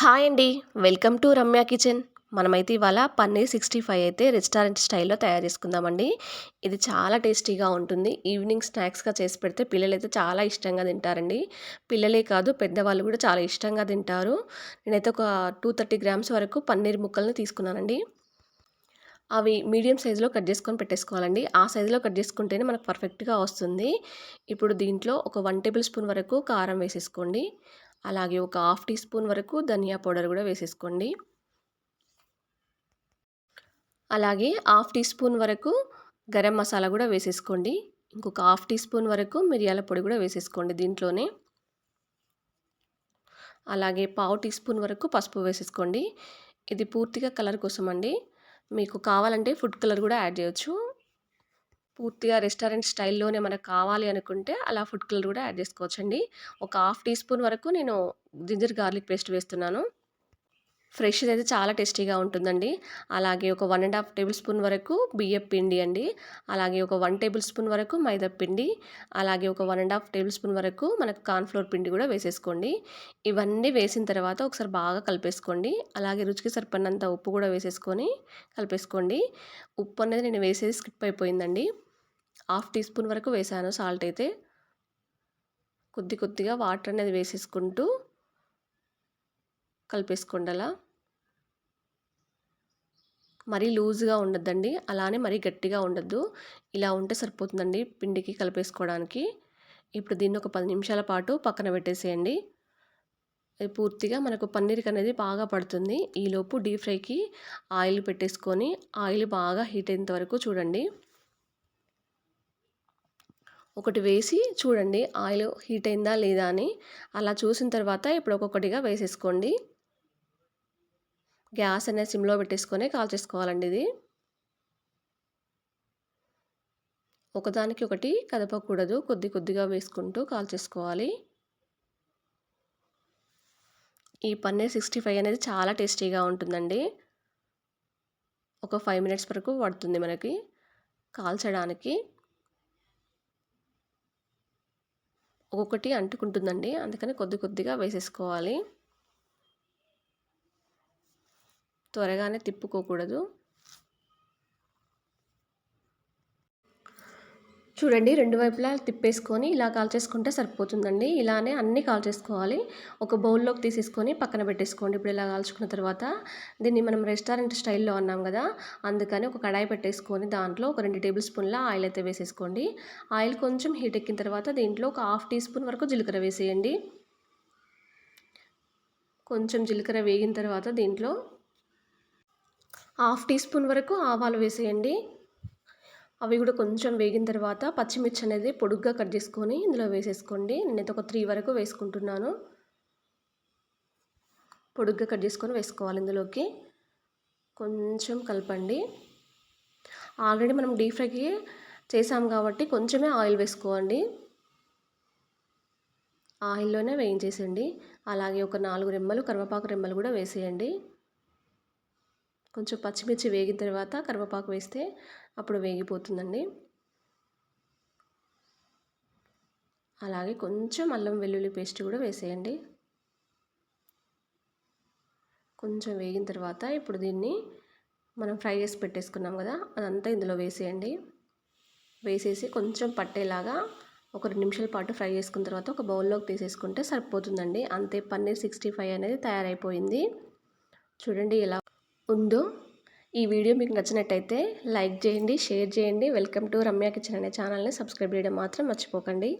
Hi అండి. Welcome to Ramya kitchen. మనమైతే ఇవాళ పన్నీర్ సిక్స్టీ ఫైవ్ అయితే రెస్టారెంట్ స్టైల్లో తయారు చేసుకుందామండి. ఇది చాలా టేస్టీగా ఉంటుంది. ఈవినింగ్ స్నాక్స్గా చేసి పెడితే పిల్లలైతే చాలా ఇష్టంగా తింటారండి. పిల్లలే కాదు పెద్దవాళ్ళు కూడా చాలా ఇష్టంగా తింటారు. నేనైతే ఒక టూ థర్టీ గ్రామ్స్ వరకు పన్నీర్ ముక్కల్ని తీసుకున్నానండి. అవి మీడియం సైజులో కట్ చేసుకొని పెట్టేసుకోవాలండి. ఆ సైజులో కట్ చేసుకుంటేనే మనకు పర్ఫెక్ట్గా వస్తుంది. ఇప్పుడు దీంట్లో ఒక వన్ టేబుల్ స్పూన్ వరకు కారం వేసేసుకోండి. అలాగే ఒక హాఫ్ టీ స్పూన్ వరకు ధనియా పౌడర్ కూడా వేసేసుకోండి. అలాగే హాఫ్ టీ స్పూన్ వరకు గరం మసాలా కూడా వేసేసుకోండి. ఇంకొక హాఫ్ టీ స్పూన్ వరకు మిరియాల పొడి కూడా వేసేసుకోండి దీంట్లోనే. అలాగే పావు టీ స్పూన్ వరకు పసుపు వేసేసుకోండి. ఇది పూర్తిగా కలర్ కోసం అండి మీకు కావాలంటే ఫుడ్ కలర్ కూడా యాడ్ చేయొచ్చు. పూర్తిగా రెస్టారెంట్ స్టైల్లోనే మనకు కావాలి అనుకుంటే అలా ఫుడ్ కలర్ కూడా యాడ్ చేసుకోవచ్చండి. ఒక హాఫ్ టీ స్పూన్ వరకు నేను జింజర్ గార్లిక్ పేస్ట్ వేస్తున్నాను. ఫ్రెష్ అయితే చాలా టేస్టీగా ఉంటుందండి. అలాగే ఒక one and half tablespoon వరకు బియ్యం పిండి అండి. అలాగే ఒక వన్ టేబుల్ స్పూన్ వరకు మైదా పిండి. అలాగే ఒక one and half tablespoon వరకు మనకు కార్న్ఫ్లోర్ పిండి కూడా వేసేసుకోండి. ఇవన్నీ వేసిన తర్వాత ఒకసారి బాగా కలిపేసుకోండి. అలాగే రుచికి సరిపడినంత ఉప్పు కూడా వేసేసుకొని కలిపేసుకోండి. ఉప్పు అనేది నేను వేసేది స్కిప్ అయిపోయిందండి. హాఫ్ టీ స్పూన్ వరకు వేసాను. సాల్ట్ అయితే కొద్ది కొద్దిగా వాటర్ అనేది వేసేసుకుంటూ కలిపేసుకోండలా. మరీ లూజ్గా ఉండద్దండి. అలానే మరీ గట్టిగా ఉండద్దు. ఇలా ఉంటే సరిపోతుందండి పిండికి కలిపేసుకోవడానికి. ఇప్పుడు దీన్ని ఒక పది నిమిషాల పాటు పక్కన పెట్టేసేయండి. అది పూర్తిగా మనకు పన్నీర్కి అనేది బాగా పడుతుంది. ఈలోపు డీప్ ఫ్రైకి ఆయిల్ పెట్టేసుకొని ఆయిల్ బాగా హీట్ అయ్యేంత వరకు చూడండి. ఒకటి వేసి చూడండి ఆయిల్ హీట్ అయిందా లేదా అని. అలా చూసిన తర్వాత ఇప్పుడు ఒక్కొక్కటిగా వేసేసుకోండి. గ్యాస్ అనేది సిమ్లో పెట్టేసుకొని కాల్ చేసుకోవాలండి ఇది. ఒకదానికి ఒకటి కదపకూడదు కొద్ది కొద్దిగా వేసుకుంటూ కాల్ చేసుకోవాలి. ఈ పన్నీర్ సిక్స్టీ ఫైవ్ అనేది చాలా టేస్టీగా ఉంటుందండి. ఒక ఫైవ్ మినిట్స్ వరకు పడుతుంది మనకి కాల్చడానికి. ఒక్కొక్కటి అంటుకుంటుందండి. అందుకని కొద్ది కొద్దిగా వేసేసుకోవాలి. త్వరగానే తిప్పుకోకూడదు. చూడండి రెండు వైపులా తిప్పేసుకొని ఇలా కాల్చేసుకుంటే సరిపోతుందండి. ఇలానే అన్నీ కాల్చేసుకోవాలి ఒక బౌల్లోకి తీసేసుకొని పక్కన పెట్టేసుకోండి. ఇప్పుడు ఇలా కాల్చుకున్న తర్వాత దీన్ని మనం రెస్టారెంట్ స్టైల్లో అన్నాం కదా అందుకని ఒక కడాయి పెట్టేసుకొని దాంట్లో ఒక రెండు టేబుల్ స్పూన్ల ఆయిల్ అయితే వేసేసుకోండి. ఆయిల్ కొంచెం హీట్ ఎక్కిన తర్వాత దీంట్లో ఒక హాఫ్ టీ స్పూన్ వరకు జీలకర్ర వేసేయండి. కొంచెం జీలకర్ర వేగిన తర్వాత దీంట్లో హాఫ్ టీ స్పూన్ వరకు ఆవాలు వేసేయండి. అవి కూడా కొంచెం వేగిన తర్వాత పచ్చిమిర్చి అనేది పొడుగ్గా కట్ చేసుకొని ఇందులో వేసేసుకోండి. నేనైతే ఒక త్రీ వరకు వేసుకుంటున్నాను. పొడుగ్గా కట్ చేసుకొని వేసుకోవాలి ఇందులోకి. కొంచెం కలపండి. ఆల్రెడీ మనం డీప్ ఫ్రైకి చేసాం కాబట్టి కొంచెమే ఆయిల్ వేసుకోండి. ఆయిల్లోనే వేయించేసేయండి. అలాగే ఒక నాలుగు రెమ్మలు కరివేపాకు రెమ్మలు కూడా వేసేయండి. కొంచెం పచ్చిమిర్చి వేగిన తర్వాత కరివేపాకు వేస్తే అప్పుడు వేగిపోతుందండి. అలాగే కొంచెం అల్లం వెల్లుల్లి పేస్ట్ కూడా వేసేయండి. కొంచెం వేగిన తర్వాత ఇప్పుడు దీన్ని మనం ఫ్రై చేసి పెట్టేసుకున్నాం కదా అదంతా ఇందులో వేసేయండి. వేసేసి కొంచెం పట్టేలాగా ఒక రెండు నిమిషాల పాటు ఫ్రై చేసుకున్న తర్వాత ఒక బౌల్లోకి తీసేసుకుంటే సరిపోతుందండి. అంతే పన్నీర్ సిక్స్టీ ఫైవ్ అనేది తయారైపోయింది. చూడండి ఎలా ఉందో ఈ వీడియో మీకు నచ్చినట్టయితే లైక్ చేయండి షేర్ చేయండి. వెల్కమ్ టు రమ్య కిచెన్ అనే ఛానల్ని సబ్స్క్రైబ్ చేయడం మాత్రం మర్చిపోకండి.